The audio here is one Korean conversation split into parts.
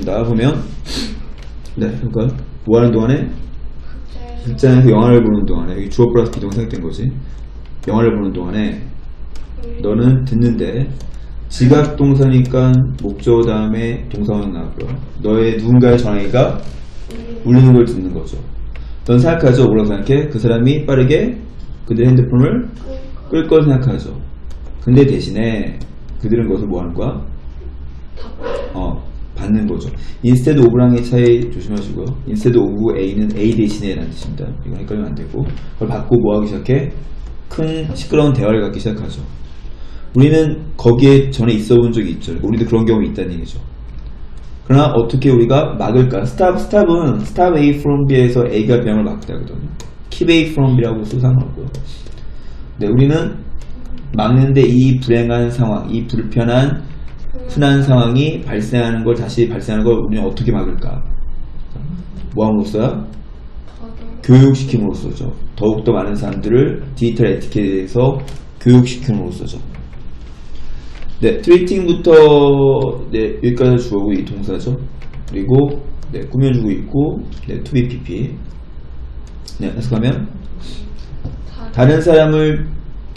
있습니다. 보면 네, 그러니까 뭐 하는 동안에 극장에서 영화를 보는 동안에 여기 주어 플러스 비동 생각된 거지. 영화를 보는 동안에 너는 듣는데 지각 동사니까 목적 다음에 동사원 나고요. 너의 누군가의 전화기가 울리는 걸 듣는 거죠. 넌 생각하죠? 뭐라고 생각해? 그 사람이 빠르게 그들 핸드폰을 끌 걸 생각하죠. 근데 대신에 그들은 그것을 뭐 하는 거야? 어, 받는 거죠. instead of랑의 차이 조심하시고요. instead of A는 A 대신에 라는 뜻입니다. 이건 헷갈리면 안 되고. 그걸 받고 뭐 하기 시작해? 큰 시끄러운 대화를 갖기 시작하죠. 우리는 거기에 전에 있어 본 적이 있죠. 우리도 그런 경험이 있다는 얘기죠. 그러나 어떻게 우리가 막을까? 스탑, 스탑은 stop A from B에서 A가 B를 막다거든요. keep A from B라고 상관없고요. 네, 우리는 막는데 이 불행한 상황, 이 불편한 흔한 상황이 발생하는 걸 다시 발생하는 걸 우리는 어떻게 막을까? 뭐 함으로써야? 교육시킴으로써죠. 더욱더 많은 사람들을 디지털 에티켓에 대해서 교육시킴으로써죠. 네, 트리팅부터 네, 여기까지 주어고 이 동사죠. 그리고 네, 꾸며주고 있고 네, to be pp. 네, 해석하면 다른 사람을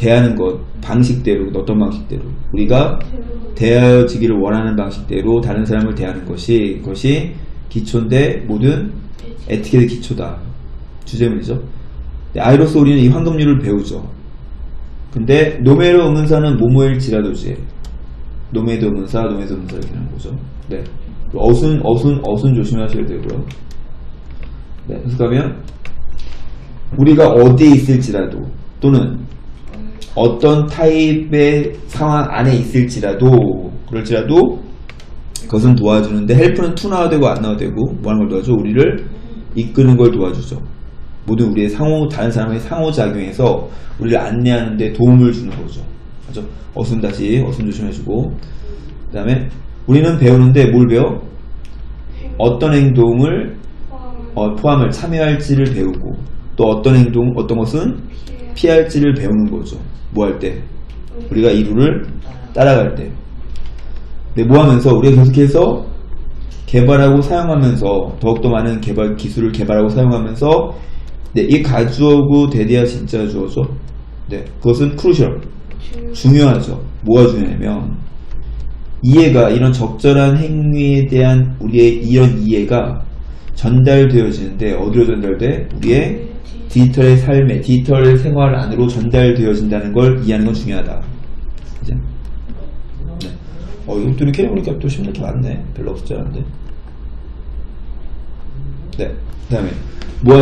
대하는 것 방식대로 어떤 방식대로 우리가 대하여지기를 원하는 방식대로 다른 사람을 대하는 것이 그것이 기초인데 모든 에티켓의 기초다 주제문이죠. 네, 아이로서 우리는 이 황금률을 배우죠. 근데 노메로 의문사는 모모일지라도지 노메도 의문사, 노메도 의문사 이렇게 하는 거죠. 네. 어순, 어순, 어순 조심하셔야 되고요. 네. 해석하면 우리가 어디에 있을지라도 또는 어떤 타입의 상황 안에 있을지라도 그럴지라도 그것은 도와주는데 헬프는 투 나와도 되고 안 나와도 되고 뭐 하는 걸 도와줘? 우리를 이끄는 걸 도와주죠. 모든 우리의 상호 다른 사람의 상호작용에서 우리를 안내하는 데 도움을 주는 거죠. 맞죠? 어순 다시 어순 조심해주고 그 다음에 우리는 배우는데 뭘 배워? 어떤 행동을 어, 포함을 참여할지를 배우고 또 어떤 행동 어떤 것은 피할지를 배우는 거죠. 뭐 할 때? 우리가 이 룰을 따라갈 때. 네, 뭐 하면서 우리가 계속해서 개발하고 사용하면서 더욱더 많은 개발 기술을 개발하고 사용하면서 네, 이 가주어고 대대야 진짜 주어죠. 네, 그것은 크루셜 중요하죠. 뭐가 중요하냐면 이해가 이런 적절한 행위에 대한 우리의 이런 이해가 전달되어지는데 어디로 전달돼? 우리의 디지털의 삶에 디지털 생활 안으로 전달되어진다는 걸 이해하는 건 중요하다. 그죠? 네. 어, 이것도 이렇게 해보니까 또게 많네. 별로 줄 알았는데. 네. 그 다음에,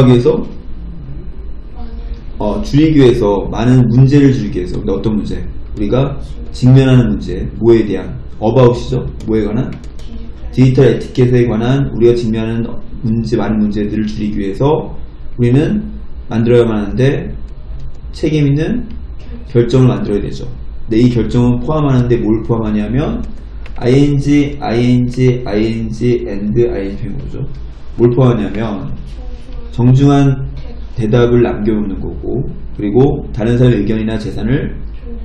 위해서? 어, 위해서, 많은 문제를 줄이기 위해서. 근데 어떤 문제? 우리가 직면하는 문제, 뭐에 대한? 어바웃이죠? 뭐에 관한? 디지털 에티켓에 관한 우리가 직면하는 문제, 많은 문제들을 줄이기 위해서 우리는 만들어야만 하는데 책임 있는 결정을 만들어야 되죠. 근데 이 결정은 포함하는데 뭘 포함하냐면 ing, ing, ing, and, ing 거죠. 뭘 포함하냐면 정중한 대답을 남겨놓는 거고 그리고 다른 사람의 의견이나 재산을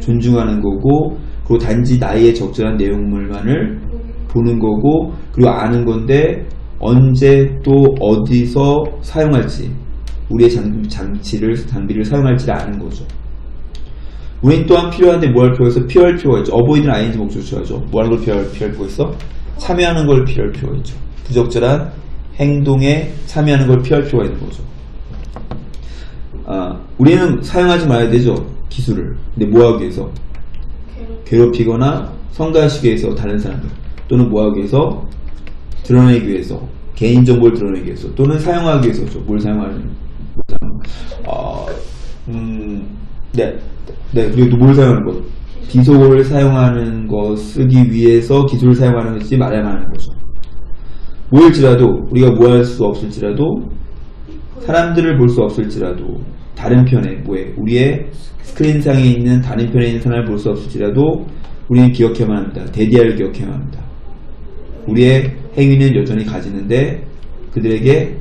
존중하는 거고 그리고 단지 나의 적절한 내용물만을 보는 거고 그리고 아는 건데 언제 또 어디서 사용할지 우리의 장, 장치를 장비를 사용할지를 아는 거죠. 우린 또한 필요한데 뭐 할 필요가 있어? 피할 필요가 있죠. 어보이드는 아닌지 목적 취하죠. 뭐 하는 걸 피할, 피할 필요가 있어? 참여하는 걸 피할 필요가 있죠. 부적절한 행동에 참여하는 걸 피할 필요가 있는 거죠. 아, 우리는 사용하지 말아야 되죠. 기술을. 근데 뭐 하기 위해서? 괴롭히거나 성가시기 위해서 다른 사람들 또는 뭐 하기 위해서 드러내기 위해서 개인정보를 드러내기 위해서 또는 사용하기 위해서죠. 뭘 사용하는? 어, 음, 네, 네 그리고 또뭘 사용하는 것? 비속어를 사용하는 거 쓰기 위해서 기술을 사용하는 것이지 말아야만 하는 거죠. 뭐일지라도 우리가 뭐할 수 없을지라도 사람들을 볼 수 없을지라도 다른 편에 뭐에 우리의 스크린상에 있는 다른 편에 있는 사람을 볼 수 없을지라도 우리는 기억해야만 합니다. 대디아를 기억해야만 합니다. 우리의 행위는 여전히 가지는데 그들에게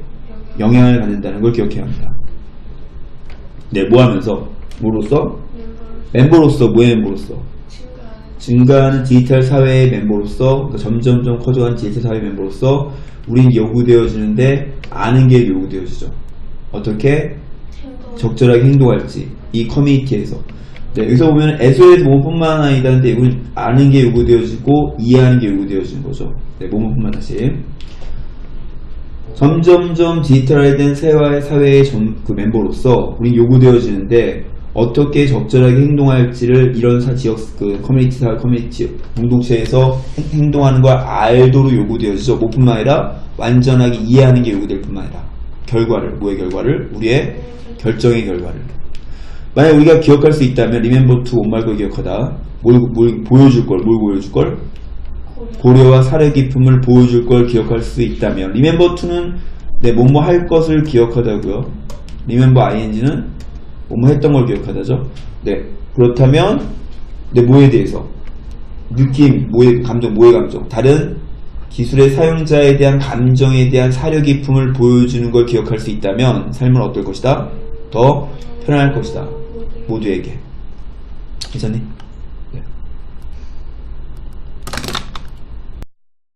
영향을 갖는다는 걸 기억해야 합니다. 네, 뭐 하면서? 뭐로서? 멤버로서, 뭐의 멤버로서? 증가하는 디지털 사회의 멤버로서 그러니까 점점점 커져가는 디지털 사회 멤버로서 우린 요구되어지는데 아는 게 요구되어지죠. 어떻게 적절하게 행동할지 이 커뮤니티에서 네, 여기서 보면 SOS 모모뿐만 아니다는데 이건 아는 게 요구되어지고 이해하는 게 요구되어지는 거죠. 네, 모모뿐만 다시 점점점 디지털화된 사회의, 사회의 점- 그 멤버로서 우리 요구되어지는데 어떻게 적절하게 행동할지를 이런 사 지역 그 커뮤니티 사회 커뮤니티 공동체에서 행- 행동하는 걸 알도록 요구되어지죠. 뭐뿐만 아니라 완전하게 이해하는 게 요구될 뿐만 아니라 결과를 뭐의 결과를 우리의 결정의 결과를. 만약 우리가 기억할 수 있다면 리멤버 투 못말고 기억하다. 뭘, 뭘 보여줄 걸 뭘 보여줄 걸 고려와 사려 깊음을 보여줄 걸 기억할 수 있다면 리멤버 투는 내 뭐뭐 할 것을 기억하다고요? 리멤버 ing는 뭐뭐 했던 걸 기억하다죠? 네. 그렇다면 내 뭐에 대해서 느낌 뭐의 감정 뭐의 감정 다른 기술의 사용자에 대한 감정에 대한 사려 깊음을 보여주는 걸 기억할 수 있다면 삶은 어떨 것이다? 더 편안할 것이다. 모두에게. 괜찮니?